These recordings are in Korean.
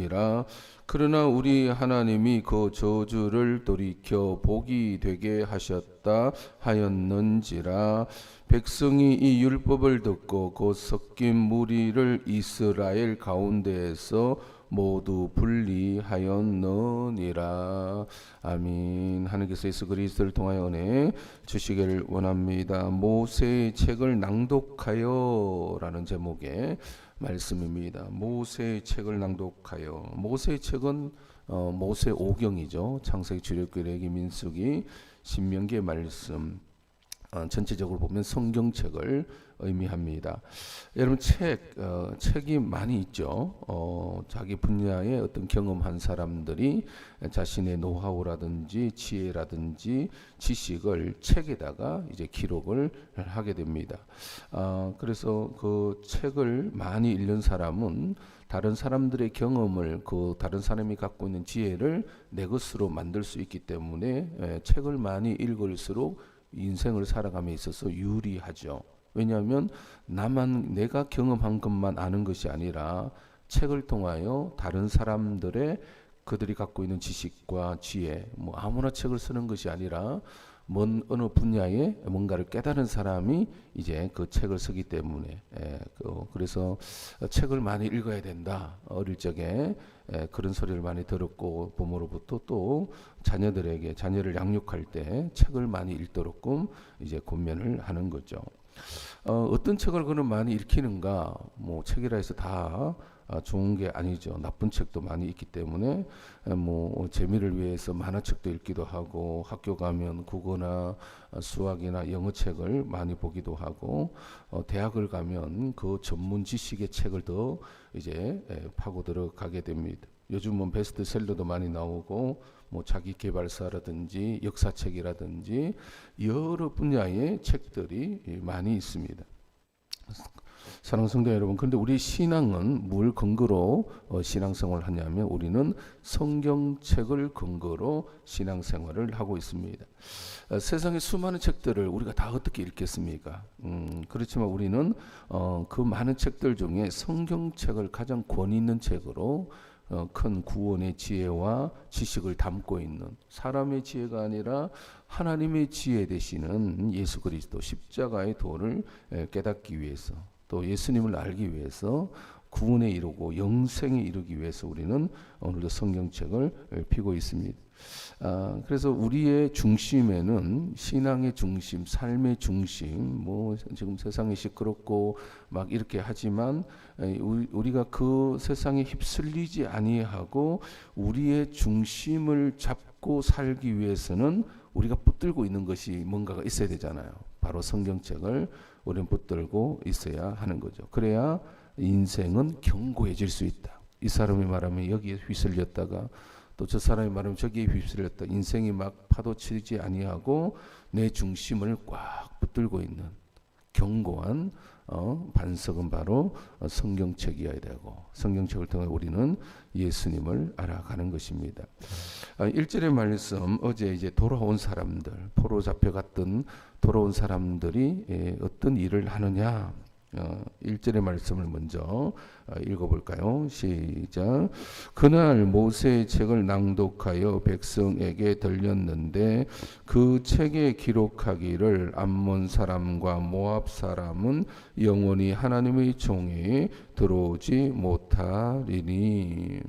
하였느니라. 그러나 우리 하나님이 그 저주를 돌이켜 복이 되게 하셨다 하였는지라. 백성이 이 율법을 듣고 그 섞인 무리를 이스라엘 가운데에서 모두 분리하였느니라. 아민 하나님께서 예수 그리스도를 통하여 은혜 주시기를 원합니다. 모세의 책을 낭독하여라는 제목의 말씀입니다. 모세의 책을 낭독하여 모세의 책은 어, 모세 오경이죠. 창세기 출애굽기 레기 민수기 신명기의 말씀. 어, 전체적으로 보면 성경책을 의미합니다. 여러분 책 어, 책이 많이 있죠. 어, 자기 분야의 어떤 경험한 사람들이 자신의 노하우라든지 지혜라든지 지식을 책에다가 이제 기록을 하게 됩니다. 아, 그래서 그 책을 많이 읽는 사람은 다른 사람들의 경험을 그 다른 사람이 갖고 있는 지혜를 내 것으로 만들 수 있기 때문에 에, 책을 많이 읽을수록 인생을 살아감에 있어서 유리하죠. 왜냐하면 나만 내가 경험한 것만 아는 것이 아니라 책을 통하여 다른 사람들의 그들이 갖고 있는 지식과 지혜, 뭐 아무나 책을 쓰는 것이 아니라 먼 어느 분야에 뭔가를 깨달은 사람이 이제 그 책을 쓰기 때문에 예, 그, 그래서 책을 많이 읽어야 된다 어릴 적에 예, 그런 소리를 많이 들었고 부모로부터 또 자녀들에게 자녀를 양육할 때 책을 많이 읽도록끔 이제 권면을 하는 거죠. 어, 어떤 책을 그는 많이 읽히는가? 뭐 책이라 해서 다 아, 좋은 게 아니죠. 나쁜 책도 많이 있기 때문에 에, 뭐 재미를 위해서 만화책도 읽기도 하고 학교 가면 국어나 어, 수학이나 영어 책을 많이 보기도 하고 어, 대학을 가면 그 전문 지식의 책을 더 이제 에, 파고 들어가게 됩니다. 요즘은 베스트셀러도 많이 나오고 뭐 자기 개발사라든지 역사책이라든지 여러 분야의 책들이 많이 있습니다. 사랑 성도 여러분, 그런데 우리 신앙은 뭘 근거로 어, 신앙생활을 하냐면 우리는 성경책을 근거로 신앙생활을 하고 있습니다. 어, 세상의 수많은 책들을 우리가 다 어떻게 읽겠습니까? 음, 그렇지만 우리는 어, 그 많은 책들 중에 성경책을 가장 권위 있는 책으로 어, 큰 구원의 지혜와 지식을 담고 있는 사람의 지혜가 아니라 하나님의 지혜 되시는 예수 그리스도 십자가의 도를 에, 깨닫기 위해서 또 예수님을 알기 위해서 구원에 이르고 영생에 이르기 위해서 우리는 오늘도 성경책을 피고 있습니다. 아, 그래서 우리의 중심에는 신앙의 중심, 삶의 중심, 뭐 지금 세상이 시끄럽고 막 이렇게 하지만 우리가 그 세상에 휩쓸리지 아니하고 우리의 중심을 잡고 살기 위해서는 우리가 붙들고 있는 것이 뭔가가 있어야 되잖아요. 바로 성경책을 우리는 붙들고 있어야 하는 거죠. 그래야 인생은 견고해질 수 있다. 이 사람이 말하면 여기에 휘쓸렸다가 또 저 사람이 말하면 저기에 휩쓸렸다. 인생이 막 파도치지 아니하고 내 중심을 꽉 붙들고 있는 견고한 어, 반석은 바로 어, 성경책이어야 되고 성경책을 통해 우리는 예수님을 알아가는 것입니다. 아, 1절의 말씀 어제 이제 돌아온 사람들 포로 잡혀갔던 돌아온 사람들이 예, 어떤 일을 하느냐 어, 1절의 말씀을 먼저 어, 읽어볼까요? 시작. 그날 모세의 책을 낭독하여 백성에게 들렸는데 그 책에 기록하기를 암몬 사람과 모압 사람은 영원히 하나님의 종에 들어오지 못하리니.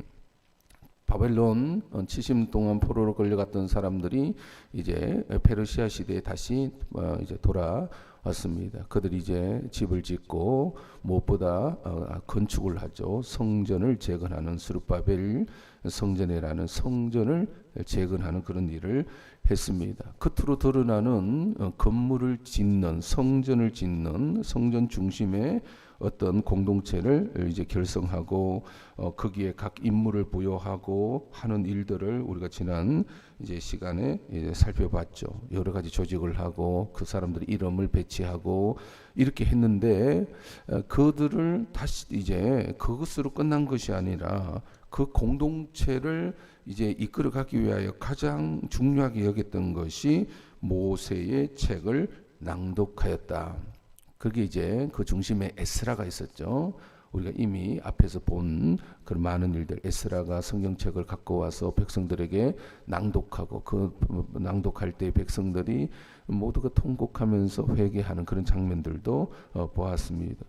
바벨론 70년 동안 포로로 끌려갔던 사람들이 이제 페르시아 시대에 다시 어, 이제 돌아 왔습니다. 그들이 이제 집을 짓고 무엇보다 어, 건축을 하죠. 성전을 재건하는 수르바벨 성전이라는 성전을 재건하는 그런 일을 했습니다. 겉으로 드러나는 어, 건물을 짓는 성전을 짓는 성전 중심에 어떤 공동체를 이제 결성하고 어, 거기에 각 임무를 부여하고 하는 일들을 우리가 지난 이제 시간에 이제 살펴봤죠. 여러 가지 조직을 하고 그 사람들 이름을 배치하고 이렇게 했는데 어, 그들을 다시 이제 그것으로 끝난 것이 아니라 그 공동체를 이제 이끌어 가기 위하여 가장 중요하게 여겼던 것이 모세의 책을 낭독하였다. 그게 이제 그 중심에 에스라가 있었죠. 우리가 이미 앞에서 본 그런 많은 일들 에스라가 성경책을 갖고 와서 백성들에게 낭독하고 그 낭독할 때 백성들이 모두가 통곡하면서 회개하는 그런 장면들도 어, 보았습니다.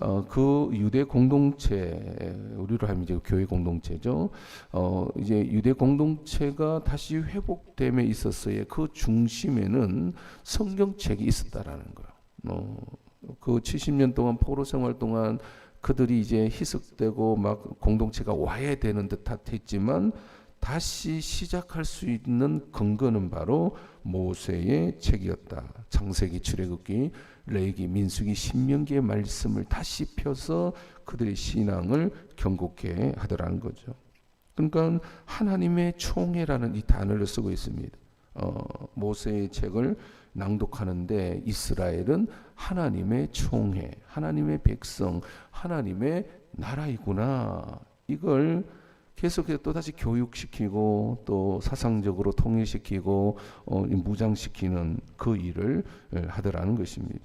어, 그 유대 공동체 우리로 하면 이제 교회 공동체죠. 어, 이제 유대 공동체가 다시 회복됨에 있어서의 그 중심에는 성경책이 있었다라는 거예요. 어, 그 70년 동안 포로 생활 동안 그들이 이제 희석되고 막 공동체가 와야 되는 듯 했지만 다시 시작할 수 있는 근거는 바로 모세의 책이었다. 창세기, 출애굽기, 레이기, 민수기, 신명기의 말씀을 다시 펴서 그들의 신앙을 경고케 하더라는 거죠. 그러니까 하나님의 총회라는 이 단어를 쓰고 있습니다. 어, 모세의 책을 낭독하는데 이스라엘은 하나님의 총회, 하나님의 백성, 하나님의 나라이구나. 이걸 계속해서 또 다시 교육시키고 또 사상적으로 통일시키고 어, 무장시키는 그 일을 하더라는 것입니다.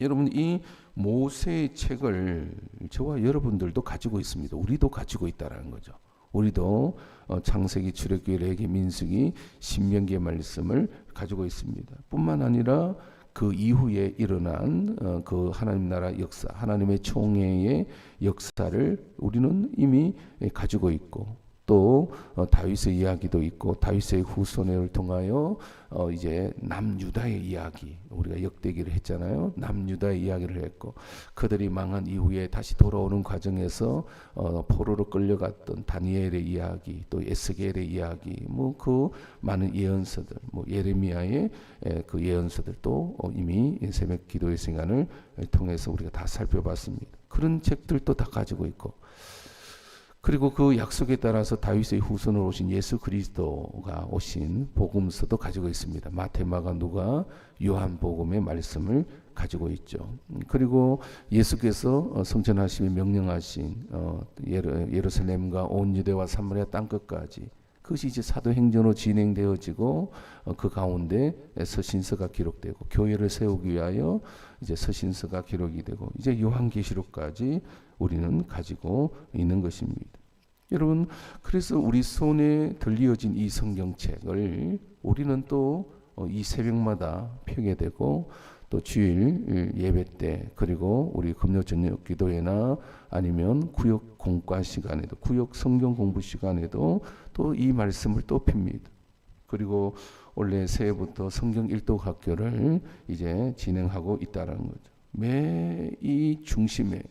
여러분 이 모세의 책을 저와 여러분들도 가지고 있습니다. 우리도 가지고 있다라는 거죠. 우리도 어, 창세기, 출애굽기, 레기, 민수기, 신명기의 말씀을 가지고 있습니다. 뿐만 아니라 그 이후에 일어난 어, 그 하나님 나라 역사, 하나님의 총회의 역사를 우리는 이미 가지고 있고 또 어, 다윗의 이야기도 있고 다윗의 후손을 통하여 어, 이제 남유다의 이야기 우리가 역대기를 했잖아요. 남유다의 이야기를 했고 그들이 망한 이후에 다시 돌아오는 과정에서 어, 포로로 끌려갔던 다니엘의 이야기 또 에스겔의 이야기 뭐 그 많은 예언서들 뭐 예레미야의 에, 그 예언서들도 어, 이미 새벽 기도의 시간을 통해서 우리가 다 살펴봤습니다. 그런 책들도 다 가지고 있고 그리고 그 약속에 따라서 다윗의 후손으로 오신 예수 그리스도가 오신 복음서도 가지고 있습니다. 마테마가 누가 요한 복음의 말씀을 가지고 있죠. 그리고 예수께서 어, 성전하시며 명령하신 어, 예루살렘과 온 유대와 사마리아 땅 끝까지 그것이 이제 사도행전으로 진행되어지고 어, 그 가운데 서신서가 기록되고 교회를 세우기 위하여 이제 서신서가 기록이 되고 이제 요한계시록까지 우리는 가지고 있는 것입니다. 여러분, 그래서 우리 손에 들려진 이 성경책을 우리는 또이 어, 새벽마다 펴게 되고 또 주일 예배 때 그리고 우리 금요 저녁 기도회나 아니면 구역 공과 시간에도 구역 성경 공부 시간에도 또 이 말씀을 또 핍니다. 그리고 올해 새해부터 성경 일독 학교를 이제 진행하고 있다는 거죠. 매이 중심에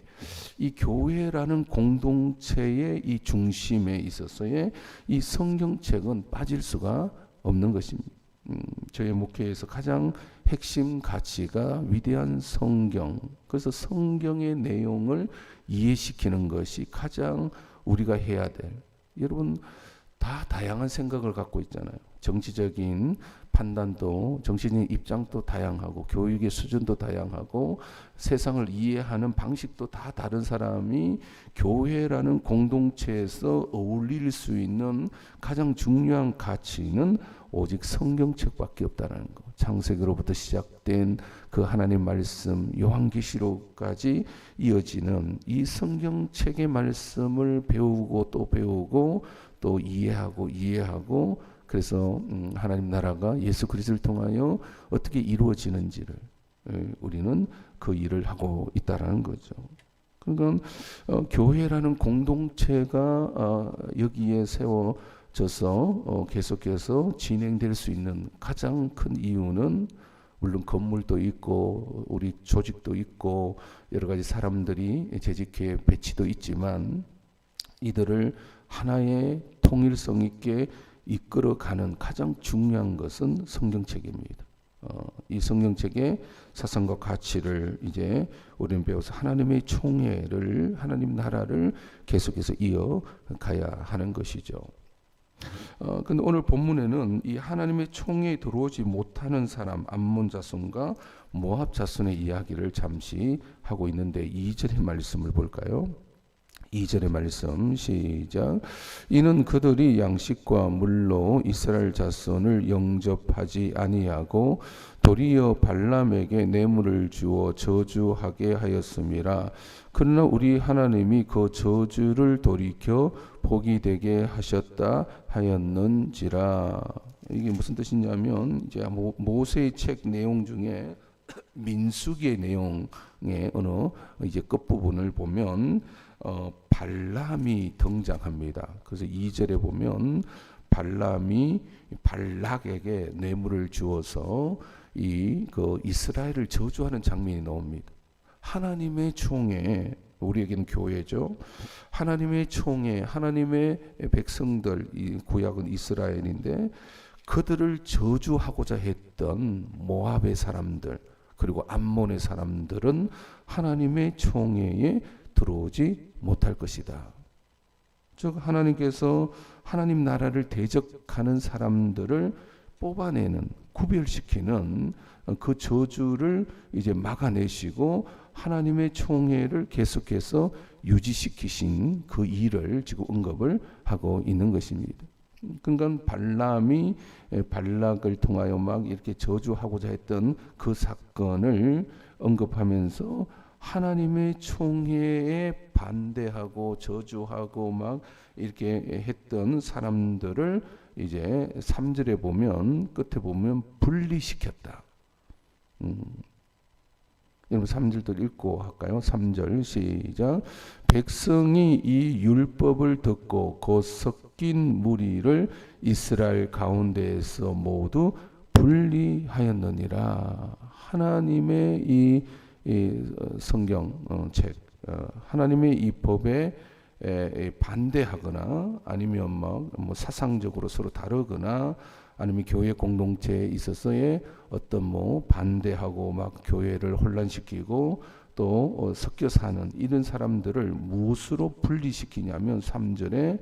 이 교회라는 공동체의 이 중심에 있어서의 이 성경책은 빠질 수가 없는 것입니다. 음, 저희 목회에서 가장 핵심 가치가 위대한 성경. 그래서 성경의 내용을 이해시키는 것이 가장 우리가 해야 될. 여러분 다 다양한 생각을 갖고 있잖아요. 정치적인 판단도 정신의 입장도 다양하고 교육의 수준도 다양하고 세상을 이해하는 방식도 다 다른 사람이 교회라는 공동체에서 어울릴 수 있는 가장 중요한 가치는 오직 성경책밖에 없다는 거. 창세기로부터 시작된 그 하나님 말씀 요한계시록까지 이어지는 이 성경책의 말씀을 배우고 또 배우고 또 이해하고 이해하고 그래서 음, 하나님 나라가 예수 그리스도를 통하여 어떻게 이루어지는지를 우리는 그 일을 하고 있다라는 거죠. 그러니까 어, 교회라는 공동체가 어, 여기에 세워져서 어, 계속해서 진행될 수 있는 가장 큰 이유는 물론 건물도 있고 우리 조직도 있고 여러 가지 사람들이 재직해 배치도 있지만 이들을 하나의 통일성 있게 이끌어가는 가장 중요한 것은 성경책입니다. 어, 이 성경책의 사상과 가치를 이제 우리는 배워서 하나님의 총회를 하나님 나라를 계속해서 이어가야 하는 것이죠. 어, 근데 오늘 본문에는 이 하나님의 총회에 들어오지 못하는 사람 암몬 자손과 모압 자손의 이야기를 잠시 하고 있는데 2절의 말씀을 볼까요? 2절의 말씀 시작. 이는 그들이 양식과 물로 이스라엘 자손을 영접하지 아니하고 도리어 발람에게 뇌물을 주어 저주하게 하였음이라 그러나 우리 하나님이 그 저주를 돌이켜 복이 되게 하셨다 하였는지라. 이게 무슨 뜻이냐면 이제 모- 모세의 책 내용 중에 민수기의 내용의 어느 이제 끝 부분을 보면 어, 발람이 등장합니다. 그래서 2절에 보면 발람이 발락에게 뇌물을 주어서 이 그 이스라엘을 저주하는 장면이 나옵니다. 하나님의 총에 우리에게는 교회죠. 하나님의 총에 하나님의 백성들 이 구약은 이스라엘인데 그들을 저주하고자 했던 모압의 사람들 그리고 암몬의 사람들은 하나님의 총회에 들어오지 못할 것이다. 즉 하나님께서 하나님 나라를 대적하는 사람들을 뽑아내는 구별시키는 그 저주를 이제 막아내시고 하나님의 총회를 계속해서 유지시키신 그 일을 지금 언급을 하고 있는 것입니다. 그러니까 발람이 발락을 통하여 막 이렇게 저주하고자 했던 그 사건을 언급하면서 하나님의 총회에 반대하고 저주하고 막 이렇게 했던 사람들을 이제 3절에 보면 끝에 보면 분리시켰다. 음. 여러분 3절도 읽고 할까요? 3절 시작. 백성이 이 율법을 듣고 그 섞인 무리를 이스라엘 가운데에서 모두 분리하였느니라. 하나님의 이, 이 어, 성경 어, 책, 어, 하나님의 이 법에 반대하거나 아니면 막 뭐 사상적으로 서로 다르거나 아니면 교회 공동체에 있어서의 어떤 뭐 반대하고 막 교회를 혼란시키고 또 어, 섞여 사는 이런 사람들을 무엇으로 분리시키냐면 3절에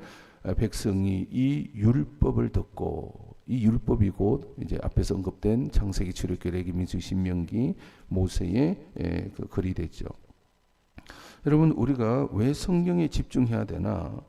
백성이 이 율법을 듣고 이 율법이 곧 이제 앞에서 언급된 창세기 출애굽기 레위민수 신명기 모세의 에, 그 글이 되죠. 여러분 우리가 왜 성경에 집중해야 되나?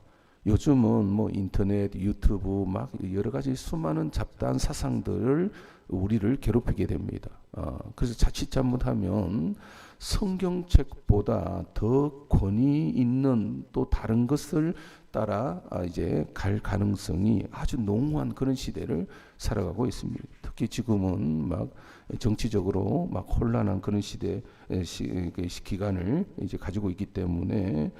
요즘은 뭐 인터넷, 유튜브 막 여러 가지 수많은 잡다한 사상들을 우리를 괴롭히게 됩니다. 어, 그래서 자칫 잘못하면 성경책보다 더 권위 있는 또 다른 것을 따라 아, 이제 갈 가능성이 아주 농후한 그런 시대를 살아가고 있습니다. 특히 지금은 막 정치적으로 막 혼란한 그런 시대 시, 그 시- 기간을 이제 가지고 있기 때문에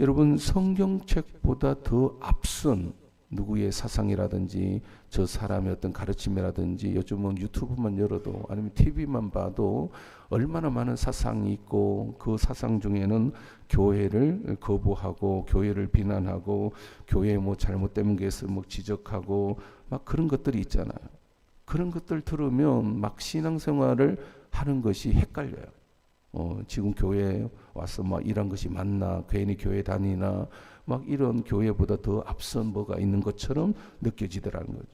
여러분 성경책보다 더 앞선 누구의 사상이라든지 저 사람의 어떤 가르침이라든지 요즘은 유튜브만 열어도 아니면 TV만 봐도 얼마나 많은 사상이 있고 그 사상 중에는 교회를 거부하고 교회를 비난하고 교회 뭐 잘못된 것을 뭐 지적하고 막 그런 것들이 있잖아요. 그런 것들 들으면 막 신앙생활을 하는 것이 헷갈려요. 어, 지금 교회에 와서 막 이런 것이 맞나, 괜히 교회 다니나, 막 이런 교회보다 더 앞선 뭐가 있는 것처럼 느껴지더라는 거죠.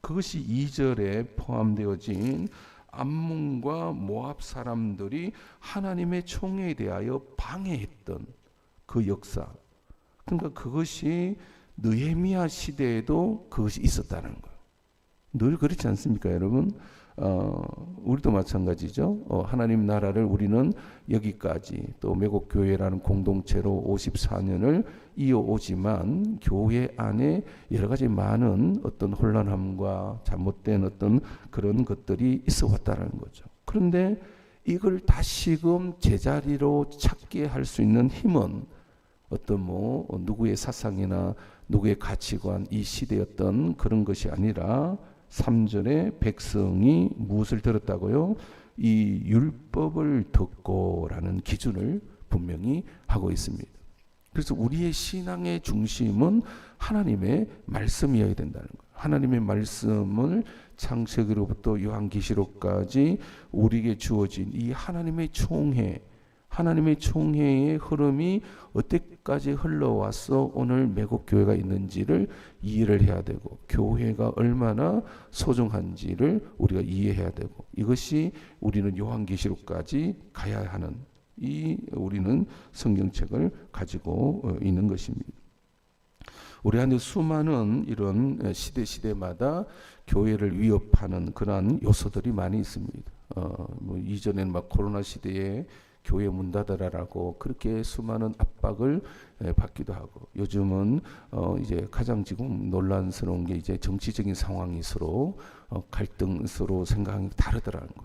그것이 2절에 포함되어진 암몬과 모압 사람들이 하나님의 총회에 대하여 방해했던 그 역사. 그러니까 그것이 느헤미야 시대에도 그것이 있었다는 거예요. 늘 그렇지 않습니까, 여러분? 어, 우리도 마찬가지죠. 어, 하나님 나라를 우리는 여기까지 또 매국 교회라는 공동체로 54년을 이어오지만 교회 안에 여러 가지 많은 어떤 혼란함과 잘못된 어떤 그런 것들이 있어 왔다는 거죠. 그런데 이걸 다시금 제자리로 찾게 할 수 있는 힘은 어떤 뭐 누구의 사상이나 누구의 가치관 이 어떤 그런 것이 아니라 3절에 백성이 무엇을 들었다고요? 이 율법을 듣고라는 기준을 분명히 하고 있습니다. 그래서 우리의 신앙의 중심은 하나님의 말씀이어야 된다는 거예요. 하나님의 말씀을 창세기로부터 요한계시록까지 우리에게 주어진 이 하나님의 총회, 하나님의 총회의 흐름이 어때까지 흘러와서 오늘 매국 교회가 있는지를 이해를 해야 되고 교회가 얼마나 소중한지를 우리가 이해해야 되고 이것이 우리는 요한계시록까지 가야 하는 이 우리는 성경책을 가지고 어, 있는 것입니다. 우리 안에 수많은 이런 시대 시대마다 교회를 위협하는 그러한 요소들이 많이 있습니다. 어, 뭐 이전에는 막 코로나 시대에 교회 문 닫아라라고 그렇게 수많은 압박을 에, 받기도 하고 요즘은 어, 이제 가장 지금 논란스러운 게 이제 정치적인 상황이 서로 어, 갈등 서로 생각이 다르더라는 거.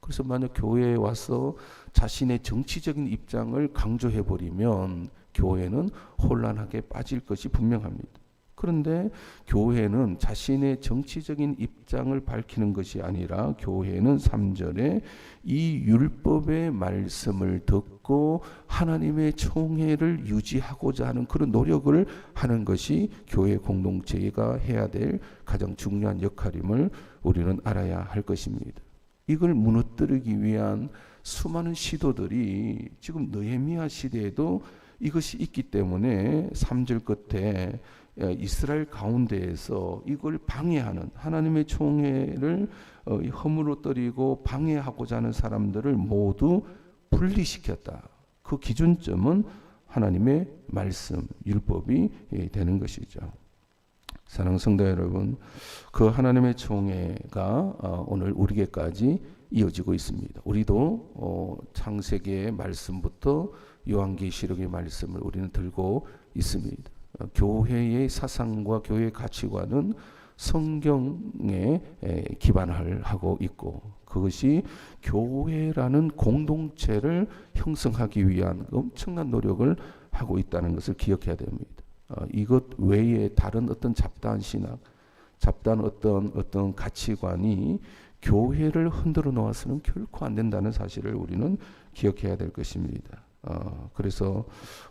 그래서 만약 교회에 와서 자신의 정치적인 입장을 강조해 버리면 교회는 혼란하게 빠질 것이 분명합니다. 그런데 교회는 자신의 정치적인 입장을 밝히는 것이 아니라 교회는 3절에 이 율법의 말씀을 듣고 하나님의 총회를 유지하고자 하는 그런 노력을 하는 것이 교회 공동체가 해야 될 가장 중요한 역할임을 우리는 알아야 할 것입니다. 이걸 무너뜨리기 위한 수많은 시도들이 지금 느헤미야 시대에도 이것이 있기 때문에 3절 끝에 이스라엘 가운데에서 이걸 방해하는 하나님의 총회를 어, 허물어뜨리고 방해하고자 하는 사람들을 모두 분리시켰다. 그 기준점은 하나님의 말씀, 율법이 예, 되는 것이죠. 사랑 성도 여러분, 그 하나님의 총회가 어, 오늘 우리에게까지 이어지고 있습니다. 우리도 어, 창세기의 말씀부터 요한계시록의 말씀을 우리는 들고 있습니다. 어, 교회의 사상과 교회의 가치관은 성경에 에, 기반을 하고 있고 그것이 교회라는 공동체를 형성하기 위한 엄청난 노력을 하고 있다는 것을 기억해야 됩니다. 어, 이것 외에 다른 어떤 잡다한 신학, 잡다한 어떤 어떤 가치관이 교회를 흔들어 놓아서는 결코 안 된다는 사실을 우리는 기억해야 될 것입니다. 어, 그래서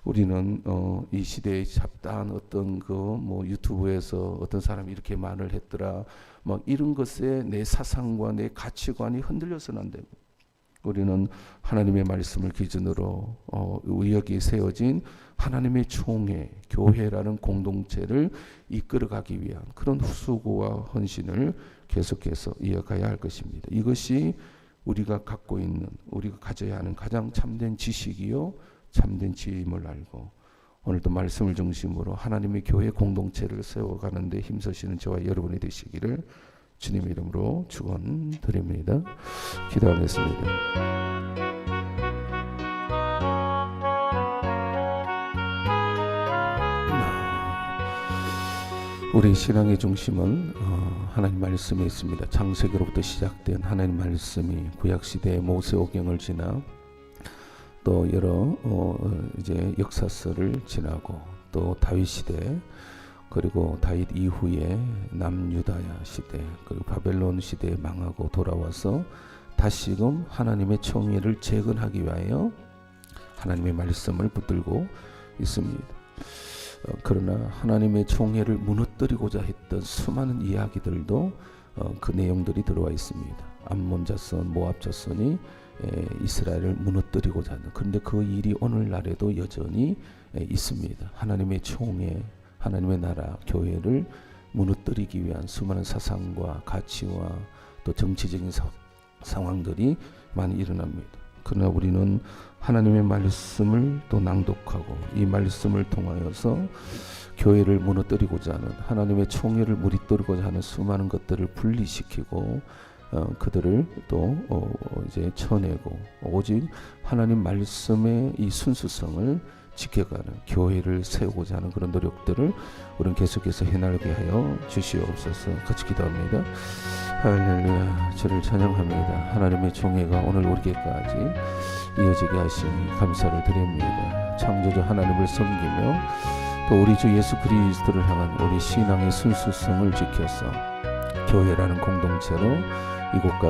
우리는 어, 이 시대의 잡다한 어떤 그 뭐 유튜브에서 어떤 사람이 이렇게 말을 했더라, 뭐 이런 것에 내 사상과 내 가치관이 흔들려서는 안 됩니다. 우리는 하나님의 말씀을 기준으로 어, 여기 세워진 하나님의 총회, 교회라는 공동체를 이끌어가기 위한 그런 수고와 헌신을 계속해서 이어가야 할 것입니다. 이것이 우리가 갖고 있는 우리가 가져야 하는 가장 참된 지식이요 참된 지임을 알고 오늘도 말씀을 중심으로 하나님의 교회 공동체를 세워가는데 힘쓰시는 저와 여러분이 되시기를 주님 이름으로 축원드립니다. 기도하겠습니다. 우리 신앙의 중심은 어, 하나님 말씀에 있습니다. 창세기로부터 시작된 하나님 말씀이 구약 시대의 모세오경을 지나 또 여러 어, 이제 역사서를 지나고 또 다윗 시대 그리고 다윗 이후에 남유다야 시대 그리고 바벨론 시대에 망하고 돌아와서 다시금 하나님의 총회를 재건하기 위하여 하나님의 말씀을 붙들고 있습니다. 어, 그러나 하나님의 총회를 무너뜨리고자 했던 수많은 이야기들도 어, 그 내용들이 들어와 있습니다. 암몬 자손, 모압 자손이 에, 이스라엘을 무너뜨리고자 하는 그런데 그 일이 오늘날에도 여전히 에, 있습니다. 하나님의 총회, 하나님의 나라, 교회를 무너뜨리기 위한 수많은 사상과 가치와 또 정치적인 사, 상황들이 많이 일어납니다. 그러나 우리는 하나님의 말씀을 또 낭독하고 이 말씀을 통하여서 교회를 무너뜨리고자 하는 하나님의 총회를 무리뜨리고자 하는 수많은 것들을 분리시키고 어, 그들을 또 어, 이제 쳐내고 오직 하나님 말씀의 이 순수성을 지켜가는 교회를 세우고자 하는 그런 노력들을 우리는 계속해서 해나가게 하여 주시옵소서 같이 기도합니다. 할렐루야 주를 찬양합니다. 하나님의 총회가 오늘 우리에게까지 이어지게 하시니 감사를 드립니다. 창조주 하나님을 섬기며 또 우리 주 예수 그리스도를 향한 우리 신앙의 순수성을 지켜서 교회라는 공동체로 이곳까지